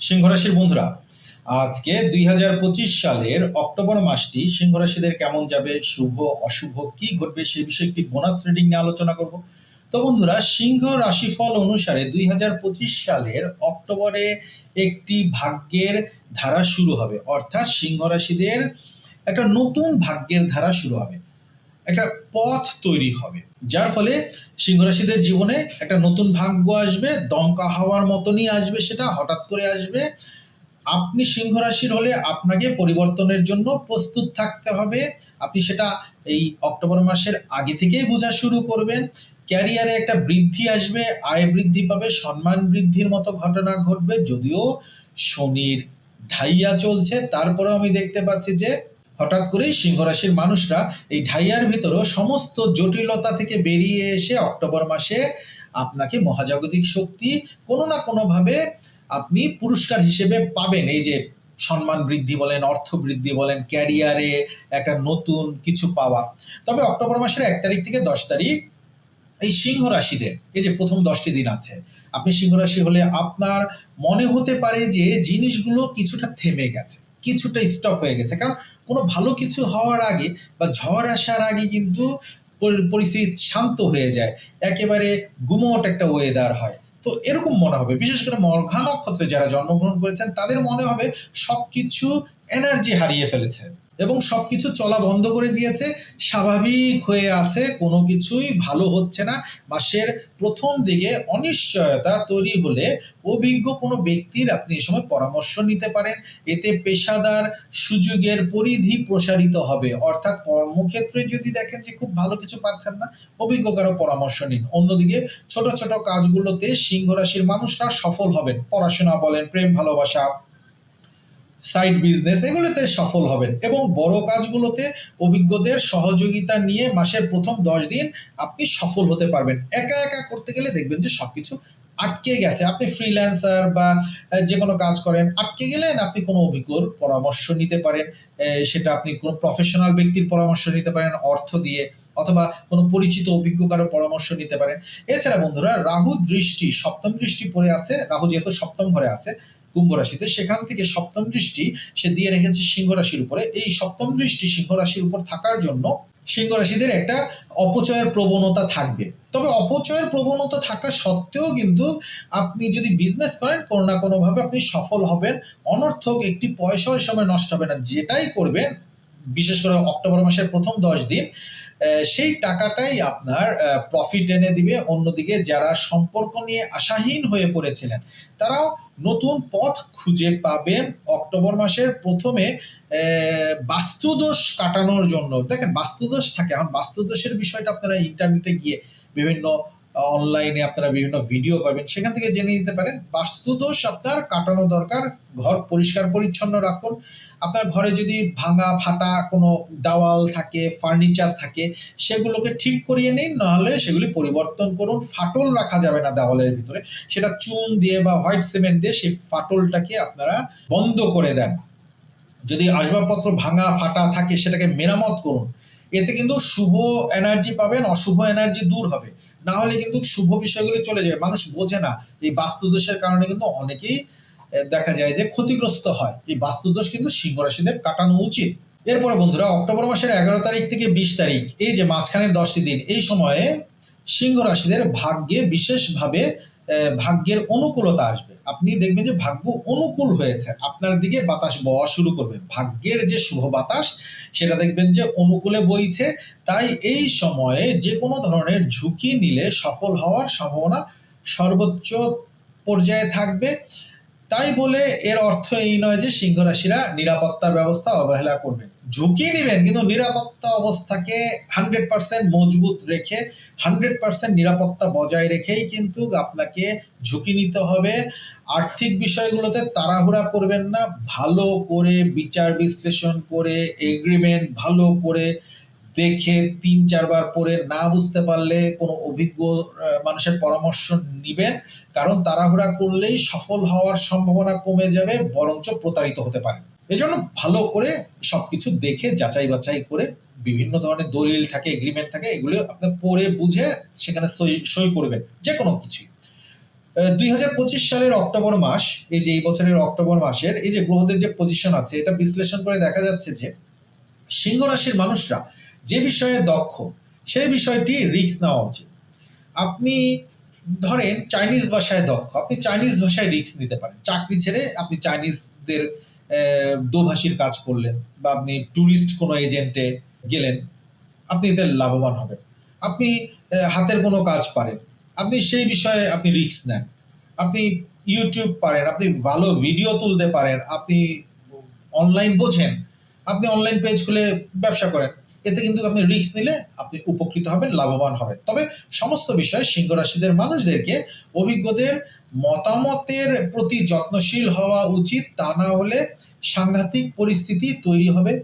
সিংহ রাশির বন্ধুরা, আজকে দুই হাজার পঁচিশ সালের অক্টোবর মাসটি সিংহ রাশিদের কেমন যাবে, শুভ, অশুভ, কি ঘটবে সে বিষয়ে একটি বোনাস রিডিং নিয়ে আলোচনা করব। তো বন্ধুরা, সিংহ রাশিফল অনুসারে দুই হাজার পঁচিশ সালের অক্টোবরে একটি ভাগ্যের ধারা শুরু হবে। অর্থাৎ সিংহ রাশিদের একটা নতুন ভাগ্যের ধারা শুরু হবে। একটা পথ তৈরি হবে। যার ফলে সিংহ রাশিদের জীবনে একটা নতুন ভাগ্য আসবে দমকা হওয়ার মতনই আসবে সেটা, হঠাৎ করে আসবে। আপনি সিংহ রাশির হলে আপনাকে পরিবর্তনের জন্য প্রস্তুত থাকতে হবে। আপনি সেটা এই অক্টোবর মাসের আগে থেকেই বোঝা শুরু করবেন। ক্যারিয়ারে একটা বৃদ্ধি আসবে, আয় বৃদ্ধি পাবে, সম্মান বৃদ্ধির মতো ঘটনা ঘটবে। যদিও শনির ঢাইয়া চলছে, তারপরেও আমি দেখতে পাচ্ছি যে হঠাৎ করেই সিংহ রাশির মানুষরা এই ঢাইয়ার ভিতরেও সমস্ত জটিলতা থেকে বেরিয়ে এসে অক্টোবর মাসে আপনাকে মহাজাগতিক শক্তি কোনো না কোনো ভাবে আপনি পুরস্কার হিসেবে পাবেন। এই যে সম্মান বৃদ্ধি বলেন, অর্থ বৃদ্ধি বলেন, ক্যারিয়ারে একটা নতুন কিছু পাওয়া। তবে অক্টোবর মাসের এক তারিখ থেকে দশ তারিখ এই সিংহ রাশিদের এই যে প্রথম দশটি দিন আছে, আপনি সিংহ রাশি হলে আপনার মনে হতে পারে যে জিনিসগুলো কিছুটা থেমে গেছে। কিছুটা স্টপ হয়ে গেছে। কারণ কোনো ভালো কিছু হওয়ার আগে বা ঝড় আসার আগে কিন্তু পরি- পরিস্থিতি শান্ত হয়ে যায়। একেবারে গুমট একটা ওয়েদার হয়। তো এরকম মনে হবে। বিশেষ করে মঘা নক্ষত্রে যারা জন্মগ্রহণ করেছেন, তাদের মনে হবে সবকিছু এনার্জি হারিয়ে ফেলেছে এবং সবকিছু চলা বন্ধ করে দিয়েছে। স্বাভাবিক হয়ে আছে, কোনো কিছুই ভালো হচ্ছে না। মাসের প্রথম দিকে অনিশ্চয়তা তৈরি হলে অভিজ্ঞ কোনো ব্যক্তির আপনি এই সময় পরামর্শ নিতে পারেন। এতে পেশাদার সুযোগের পরিধি প্রসারিত হবে। অর্থাৎ কর্মক্ষেত্রে যদি দেখেন যে খুব ভালো কিছু পাচ্ছেন না, অভিজ্ঞ কারও পরামর্শ নিন। অন্যদিকে ছোট ছোট কাজগুলোতে সিংহ রাশির মানুষরা সফল হবেন। পড়াশোনা বলেন, প্রেম, ভালোবাসা সাইড বিজনেস এগুলোতে সফল হবেন এবং বড় কাজগুলোতে অভিজ্ঞদের সহযোগিতা নিয়ে মাসের প্রথম দশ দিন আপনি সফল হতে পারবেন। একা একা করতে গেলে দেখবেন যে সবকিছু আটকে গেছে। আপনি ফ্রিল্যান্সার বা যে কোনো কাজ করেন, আটকে গেলেন, আপনি কোনো অভিজ্ঞর পরামর্শ নিতে পারেন সেটা আপনি কোনো প্রফেশনাল ব্যক্তির পরামর্শ নিতে পারেন অর্থ দিয়ে, অথবা কোনো পরিচিত অভিজ্ঞ কারও পরামর্শ নিতে পারেন। এছাড়া বন্ধুরা, রাহু দৃষ্টি, সপ্তম দৃষ্টি পড়ে আছে, রাহু যেহেতু সপ্তম ঘরে আছে কুম্ভ রাশিতে, সেখান থেকে সপ্তম দৃষ্টি সে দিয়ে রেখেছে সিংহ রাশির উপরে। এই সপ্তম দৃষ্টি সিংহ রাশির উপর থাকার জন্য সিংহ রাশিদের একটা অপচয়ের প্রবণতা থাকবে। তবে অপচয়ের প্রবণতা থাকা সত্ত্বেও কিন্তু আপনি যদি বিজনেস করেন, কোনো না কোনো ভাবে আপনি সফল হবেন। অনর্থক একটি পয়সা ওই সময় নষ্ট হবে না। যেটাই করবেন, বিশেষ করে অক্টোবর মাসের প্রথম দশ দিন সেই টাকাটাই আপনার প্রফিট এনে দিবে। অন্যদিকে যারা সম্পর্ক নিয়ে আশাহীন হয়ে পড়েছিলেন, তারাও নতুন পথ খুঁজে পাবেন অক্টোবর মাসের প্রথমে বাস্তুদোষ কাটানোর জন্য। দেখেন, বাস্তুদোষ থাকে। এখন বাস্তুদোষের বিষয়টা আপনারা ইন্টারনেটে গিয়ে বিভিন্ন অনলাইনে আপনারা বিভিন্ন ভিডিও পাবেন। সেখান থেকে জেনে নিতে পারেন। বাস্তুদোষ আপনার কাটানো দরকার, ঘর পরিষ্কার পরিচ্ছন্ন রাখুন। আপনার ঘরে যদি ভাঙা, ফাটা কোনো দেওয়াল থাকে ফার্নিচার থাকে, সেগুলোকে ঠিক করিয়ে নিন, নাহলে সেগুলি পরিবর্তন করুন। ফাটল রাখা যাবে না দেওয়ালের ভিতরে। সেটা চুন দিয়ে বা হোয়াইট সিমেন্ট দিয়ে সেই ফাটলটাকে আপনারা বন্ধ করে দেন। যদি আসবাবপত্র ভাঙা, ফাটা থাকে, সেটাকে মেরামত করুন। এতে কিন্তু শুভ এনার্জি পাবেন, অশুভ এনার্জি দূর হবে। না হলে কিন্তু শুভ বিষয়গুলো চলে যায়। মানুষ বোঝে না। এই বাস্তুদোষের কারণে কিন্তু অনেকেই দেখা যায় যে ক্ষতিগ্রস্ত হয়। এই বাস্তুদোষ কিন্তু সিংহ রাশিদের কাটানো উচিত। এরপরে বন্ধুরা, অক্টোবর মাসের এগারো তারিখ থেকে বিশ তারিখ, এই যে মাঝখানের দশটি দিন, এই সময়ে সিংহ রাশিদের ভাগ্যে বিশেষভাবে ভাগ্যের অনুকূলতা আসবে। আপনি দেখবেন যে ভাগ্য অনুকূল হয়েছে। আপনার দিকে বাতাস বওয়া শুরু করবে। ভাগ্যের যে শুভ বাতাস, সেটা দেখবেন যে অনুকূলে বইছে। তাই এই সময়ে যে কোনো ধরনের ঝুঁকি নিলে সফল হওয়ার সম্ভাবনা সর্বোচ্চ পর্যায়ে থাকবে। তাই বলে এর অর্থ এই নয় যে সিংহ রাশিরা নিরাপত্তা ব্যবস্থা অবহেলা করবেন ঝুঁকি নেবেন, কিন্তু নিরাপত্তা অবস্থাকে হান্ড্রেড পার্সেন্ট মজবুত রেখে হান্ড্রেড পার্সেন্ট নিরাপত্তা বজায় রেখেই কিন্তু আপনাকে ঝুঁকি নিতে হবে। আর্থিক বিষয়গুলোতে তাড়াহুড়া করবেন না, ভালো করে বিচার বিশ্লেষণ করে এগ্রিমেন্ট ভালো করে দেখে তিন, চারবার পড়ে না বুঝতে পারলে কোনো অভিজ্ঞ মানুষের পরামর্শ নিবেন। কারণ তাড়াহুড়া করলেই সফল হওয়ার সম্ভাবনা কমে যাবে, বরঞ্চ প্রতারিত হতে পারে এজন্য ভালো করে সবকিছু দেখে, যাচাই বাছাই করে বিভিন্ন ধরনের দলিল থাকে এগ্রিমেন্ট থাকে, এগুলো আপনি পড়ে বুঝে সেখানে সই করবেন যে কোনো কিছুই দুই সালের অক্টোবর মাস, এই যে এই বছরের অক্টোবর মাসের, এই যে গ্রহদের যে পজিশন আছে, এটা বিশ্লেষণ করে দেখা যাচ্ছে যে সিংহ রাশির মানুষরা যে বিষয়ে দক্ষ, সেই বিষয়টি রিস্ক নেওয়া উচিত। আপনি ধরেন চাইনিজ ভাষায় দক্ষ, আপনি চাইনিজ ভাষায় রিস্ক নিতে পারেন। চাকরি ছেড়ে আপনি চাইনিজদের দোভাষীর কাজ করলেন বা আপনি ট্যুরিস্ট কোনো এজেন্টে গেলেন, আপনি এতে লাভবান হবেন। আপনি হাতের কোনো কাজ পারেন, আপনি সেই বিষয়ে আপনি রিস্ক নেন। আপনি ইউটিউব পারেন, আপনি ভালো ভিডিও তুলতে পারেন, আপনি অনলাইন বোঝেন, আপনি অনলাইন পেজ খুলে ব্যবসা করেন। এতে কিন্তু আপনি রিস্ক নিলে আপনি উপকৃত হবেন, লাভবান হবেন। তবে সমস্ত বিষয় সিংহ রাশিদের মানুষদেরকে অভিজ্ঞদের মতামতের প্রতি যত্নশীল হওয়া উচিত। তা না হলে সাংঘাতিক পরিস্থিতি তৈরি হবে।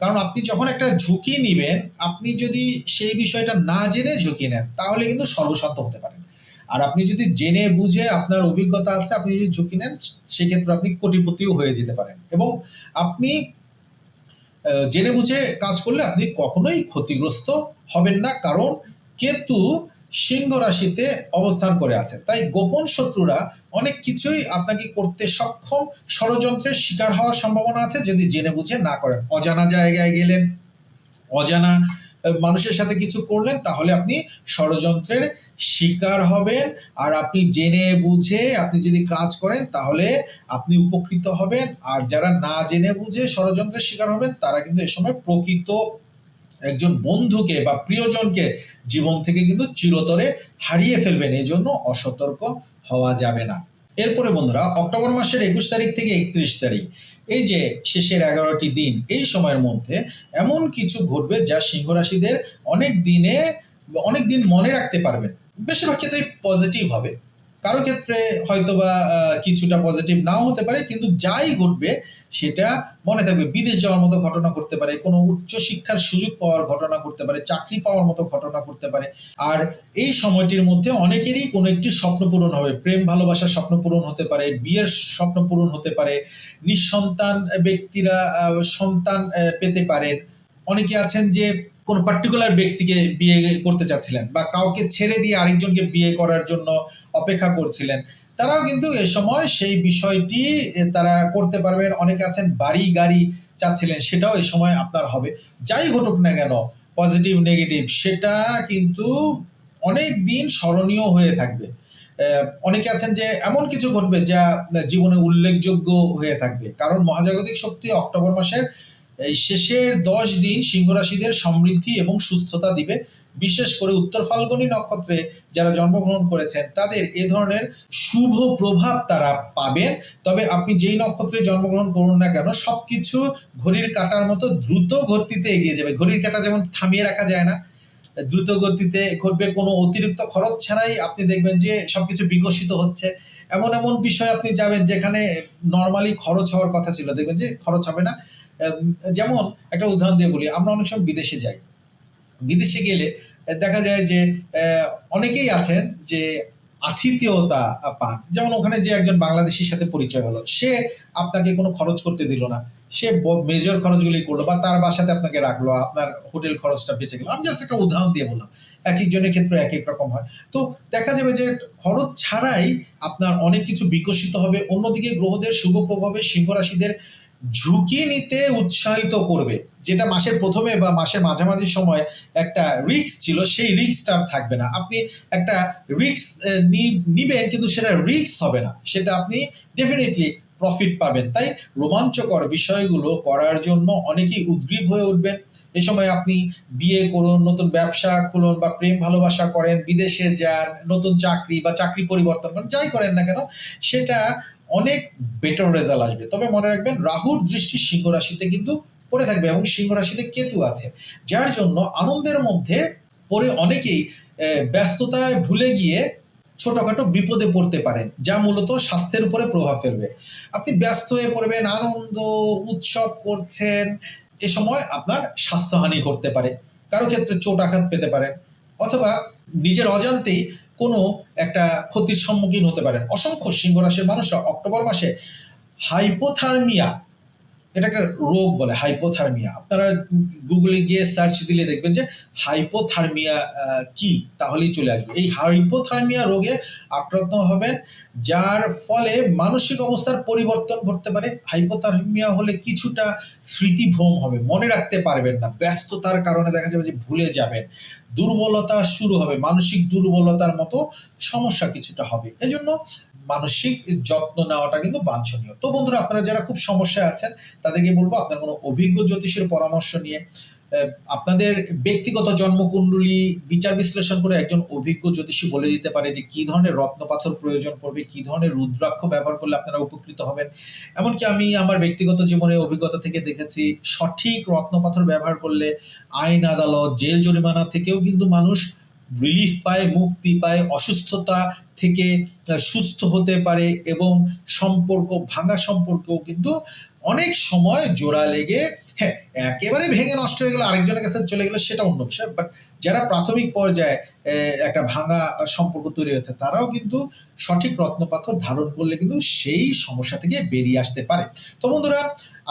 কারণ আপনি যখন একটা ঝুঁকি নিবেন, আপনি যদি সেই বিষয়টা না জেনে ঝুঁকি নেন, তাহলে কিন্তু সর্বশান্ত হতে পারেন। আর আপনি যদি জেনে বুঝে আপনার অভিজ্ঞতা আছে, আপনি যদি ঝুঁকি নেন সেক্ষেত্রে আপনি কোটিপতিও হয়ে যেতে পারেন। এবং আপনি জেনে বুঝে কাজ করলে আপনি কখনোই ক্ষতিগ্রস্ত হবেন না, কারণ কেতু সিংহ রাশিতে অবস্থান করে আছে। তাই গোপন শত্রুরা অনেক কিছুই আপনাকে করতে সক্ষম। ষড়যন্ত্রের শিকার হওয়ার সম্ভাবনা আছে, যদি জেনে বুঝে না করেন। অজানা জায়গায় গেলেন, অজানা মানুষের সাথে কিছু করলেন, তাহলে আপনি ষড়যন্ত্রের শিকার হবেন। আর আপনি জেনে বুঝে আপনি যদি কাজ করেন, তাহলে আপনি উপকৃত হবেন। আর যারা না জেনে বুঝে ষড়যন্ত্রের শিকার হবেন, তারা কিন্তু এ সময় প্রকৃত একজন বন্ধুকে বা প্রিয়জনকে জীবন থেকে কিন্তু চিরতরে হারিয়ে ফেলবেন। এই জন্য অসতর্ক হওয়া যাবে না। এরপরে বন্ধুরা, অক্টোবর মাসের একুশ তারিখ থেকে একত্রিশ তারিখ। এই যে শেষের এগারোটি দিন, এই সময়ের মধ্যে এমন কিছু ঘটবে যা সিংহ রাশিদের অনেক দিনে, অনেক দিন মনে রাখতে পারবেন। বেশিরভাগ ক্ষেত্রে পজিটিভ হবে। কারও ক্ষেত্রে হয়তোবা কিছুটা পজিটিভ নাও হতে পারে, কিন্তু যাই ঘটবে, সেটা মনে থাকবে বিদেশ যাওয়ার মতো ঘটনা ঘটতে পারে, কোনো উচ্চ শিক্ষার সুযোগ পাওয়ার ঘটনা ঘটতে পারে, চাকরি পাওয়ার মতো ঘটনা ঘটতে পারে। আর এই সময়টির মধ্যে অনেকেরই কোনো একটি স্বপ্ন পূরণ হবে, প্রেম, ভালোবাসার স্বপ্ন পূরণ হতে পারে, বিয়ের স্বপ্ন পূরণ হতে পারে, নিঃসন্তান ব্যক্তিরা সন্তান পেতে পারেন অনেকে আছেন যে কোন পার্টিকুলার ব্যক্তিকে বিয়ে করতে চাচ্ছিলেন বা কাউকে ছেড়ে দিয়ে আরেকজনকে বিয়ে করার জন্য অপেক্ষা করছিলেন, তারাও কিন্তু এ সময় সেই বিষয়টি তারা করতে পারবেন, অনেকে আছেন বাড়ি গাড়ি চাচ্ছিলেন, সেটাও এই সময় আপনার হবে। যাই ঘটুক না কেন পজিটিভ নেগেটিভ সেটা কিন্তু অনেক দিন স্মরণীয় হয়ে থাকবে। অনেকে আছেন যে এমন কিছু ঘটবে যা জীবনে উল্লেখযোগ্য হয়ে থাকবে। কারণ মহাজাগতিক শক্তি অক্টোবর মাসের এই শেষের দশ দিন সিংহ রাশিদের সমৃদ্ধি এবং সুস্থতা দিবে। বিশেষ করে উত্তর ফাল্গুনী নক্ষত্রে যারা জন্মগ্রহণ করেছেন, তাদের এ ধরনের শুভ প্রভাব তারা পাবেন। তবে আপনি যেই নক্ষত্রে জন্মগ্রহণ করুন না কেন, সবকিছু ঘড়ির কাটার মতো দ্রুত গতিতে এগিয়ে যাবে। ঘড়ির কাটা যেমন থামিয়ে রাখা যায় না, দ্রুত গতিতে ঘটবে, কোনো অতিরিক্ত খরচ ছাড়াই আপনি দেখবেন যে সবকিছু বিকশিত হচ্ছে। এমন এমন বিষয় আপনি যাবেন যেখানে নর্মালি খরচ হওয়ার কথা ছিল। দেখবেন যে খরচ হবে না। যেমন একটা উদাহরণ দিয়ে বলি আমরা অনেক সময় বিদেশে যাই। বিদেশে গেলে দেখা যায় যে আহ, অনেকেই আছেন যে আতিথেয়তা পান। যেমন ওখানে যে একজন বাংলাদেশির সাথে পরিচয় হলো সে আপনাকে কোনো খরচ করতে দিল না। সে মেজর খরচগুলি করল বা তার বাসাতে আপনাকে রাখল আপনার হোটেল খরচটা বেঁচে গেল। আমি জাস্ট একটা উদাহরণ দিয়ে বললাম এক একজনের ক্ষেত্রে এক এক রকম হয়। তো দেখা যাবে যে খরচ ছাড়াই আপনার অনেক কিছু বিকশিত হবে অন্যদিকে গ্রহদের শুভ প্রভাবে সিংহ রাশিদের ঝুঁকি নিতে উৎসাহিত করবে। যেটা মাসের প্রথমে বা মাসের মাঝামাঝি সময় একটা রিস্ক ছিল, সেই রিক্সটা আর থাকবে না। আপনি একটা রিস্ক নিবেন কিন্তু সেটা রিস্ক হবে না। সেটা আপনি ডেফিনেটলি প্রফিট পাবেন। তাই রোমাঞ্চকর বিষয়গুলো করার জন্য অনেকেই উদ্গ্রীব হয়ে উঠবেন। এ সময় আপনি বিয়ে করুন, নতুন ব্যবসা খুলুন বা প্রেম ভালোবাসা করেন, বিদেশে যান, নতুন চাকরি বা চাকরি পরিবর্তন করেন, যাই করেন না কেন, সেটা অনেক বেটার রেজাল্ট আসবে। তবে মনে রাখবেন, রাহুর দৃষ্টি সিংহ রাশিতে কিন্তু পড়ে থাকবে এবং সিংহ রাশিতে কেতু আছে। যার জন্য আনন্দের মধ্যে পড়ে অনেকেই ব্যস্ততায় ভুলে গিয়ে ছোটখাটো বিপদে পড়তে পারেন, যা মূলত স্বাস্থ্যের উপরে প্রভাব ফেলবে। আপনি ব্যস্ত হয়ে পড়বেন, আনন্দ, উৎসব করছেন, এ সময় আপনার স্বাস্থ্যহানি ঘটতে পারে। কারও ক্ষেত্রে চোট আঘাত পেতে পারেন অথবা নিজের অজান্তেই কোনো একটা ক্ষতির সম্মুখীন হতে পারেন অসংখ্য সিংহ রাশির মানুষরা অক্টোবর মাসে হাইপোথার্মিয়া এটা একটা রোগ বলে হাইপোথার্মিয়া আপনারা গুগলে গিয়ে সার্চ দিলে দেখবেন যে হাইপোথার্মিয়া কি? তাহলেই চলে আসবে। এই হাইপোথার্মিয়া রোগে আক্রান্ত হবেন, যার ফলে মানসিক অবস্থার পরিবর্তন ঘটতে পারে। হাইপোথার্মিয়া হলে কিছুটা স্মৃতিভ্রম হবে, মনে রাখতে পারবেন না। ব্যস্ততার কারণে দেখা যাবে যে ভুলে যাবেন। দুর্বলতা শুরু হবে, মানসিক দুর্বলতার মতো সমস্যা কিছুটা হবে। এজন্য মানসিক যত্ন নেওয়াটা কিন্তু বাঞ্ছনীয়। তো বন্ধুরা, আপনারা যারা খুব সমস্যায় আছেন, তাদেরকে বলব আপনার কোনো অভিজ্ঞ জ্যোতিষের পরামর্শ নিয়ে আপনাদের ব্যক্তিগত জন্মকুণ্ডলী বিচার বিশ্লেষণ করে একজন অভিজ্ঞ জ্যোতিষী বলে দিতে পারে যে কি ধরনের রত্নপাথর প্রয়োজন পড়বে, কি ধরনের রুদ্রাক্ষ ব্যবহার করলে আপনারা উপকৃত হবেন। এমনকি আমি আমার ব্যক্তিগত জীবনে অভিজ্ঞতা থেকে দেখেছি, সঠিক রত্নপাথর ব্যবহার করলে আইন আদালত, জেল জরিমানা থেকেও কিন্তু মানুষ রিলিফ পায় মুক্তি পায় অসুস্থতা থেকে সুস্থ হতে পারে এবং সম্পর্ক ভাঙা সম্পর্কও কিন্তু অনেক সময় জোড়া লেগে হ্যাঁ একেবারে ভেঙে নষ্ট হয়ে গেল, আরেকজনের কাছে চলে গেল, সেটা অন্য বিষয়। বাট যারা প্রাথমিক পর্যায়ে একটা ভাঙা সম্পর্ক তৈরি হয়েছে, তারাও কিন্তু সঠিক রত্নপাথর ধারণ করলে কিন্তু সেই সমস্যা থেকে বেরিয়ে আসতে পারে। তো বন্ধুরা,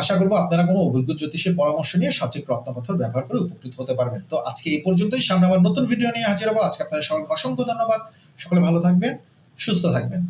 আশা করব আপনারা কোনো অভিজ্ঞ জ্যোতিষের পরামর্শ নিয়ে সঠিক রত্নপাথর ব্যবহার করে উপকৃত হতে পারবেন। তো আজকে এই পর্যন্তই, সামনে আবার নতুন ভিডিও নিয়ে হাজির হব। আজকে আপনাদের সকলকে অসংখ্য ধন্যবাদ। সকলে ভালো থাকবেন, সুস্থ থাকবেন।